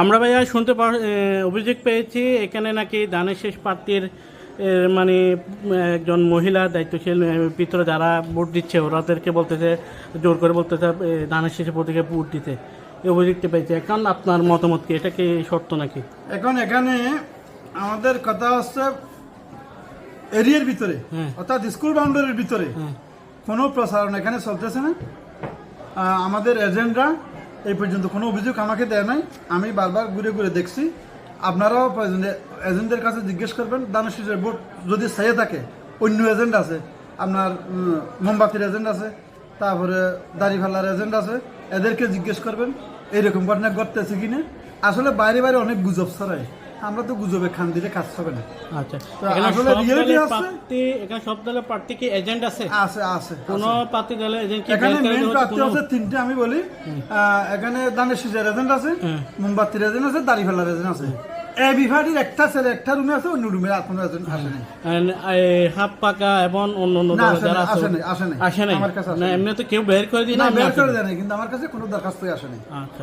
আমরা ভাইয়া শুনতে পার অভিযোগ পেয়েছি এখানে নাকি ধানের শেষ প্রার্থীর মানে একজন মহিলা দায়িত্বশীল এ, ভিতরে যারা ভোট দিচ্ছে ওরাদেরকে বলতেছে জোর করে বলতেছে এ, ধানের শেষে প্রতীকে ভোট দিতে। এই অভিযোগটা পেয়েছি। এখন আপনার মতামত কি? এটা কি সত্য নাকি? এখন এখানে আমাদের কথা হচ্ছে এরিয়ার ভিতরে হ্যাঁ। অর্থাৎ স্কুল বাউন্ডারির ভিতরে হ্যাঁ। কোনো প্রসারণ এখানে চলতেছে না। আমাদের এজেন্টরা এই পর্যন্ত কোনো অভিযোগ আমাকে দেয় নাই। আমি বারবার ঘুরে ঘুরে দেখছি। আপনারাও এজেন্টদের কাছে জিজ্ঞেস করবেন। দানশীষের বোর্ড যদি চাইয়ে থাকে, অন্য এজেন্ট আছে, আপনার মোমবাতির এজেন্ট আছে, তারপরে দাড়িভাল্লার এজেন্ট আছে, এদেরকে জিজ্ঞেস করবেন, এইরকম ঘটনা ঘটতেছে কিনা। আসলে বাইরে বাইরে অনেক গুজব ছড়ায়। আমরা তো গুজবে খান দিলে কাজ হবে না। আচ্ছা। আসলে সব আছে? এখানে সব দলের প্রার্থী কি এজেন্ট আছে? আছে আছে কোন প্রার্থী দলের এজেন্ট কি এখানে মেইন প্রার্থী আছে তিনটে আমি বলি। এখানে দানের সিজার এজেন্ট আছে মোমবাতির এজেন্ট আছে দাড়ি ফেলার এজেন্ট আছে এই বিভাগের একটা ছেলে একটা রুমে আছে অন্য রুমে আর কোনো এজেন্ট আসে হাফ পাকা এবং অন্য অন্য যারা আছে আসে আসে। আসে আমার কাছে না। এমনি তো কেউ বের করে দিই না না বের করে দেয় কিন্তু আমার কাছে কোনো দরখাস্তই আসে আচ্ছা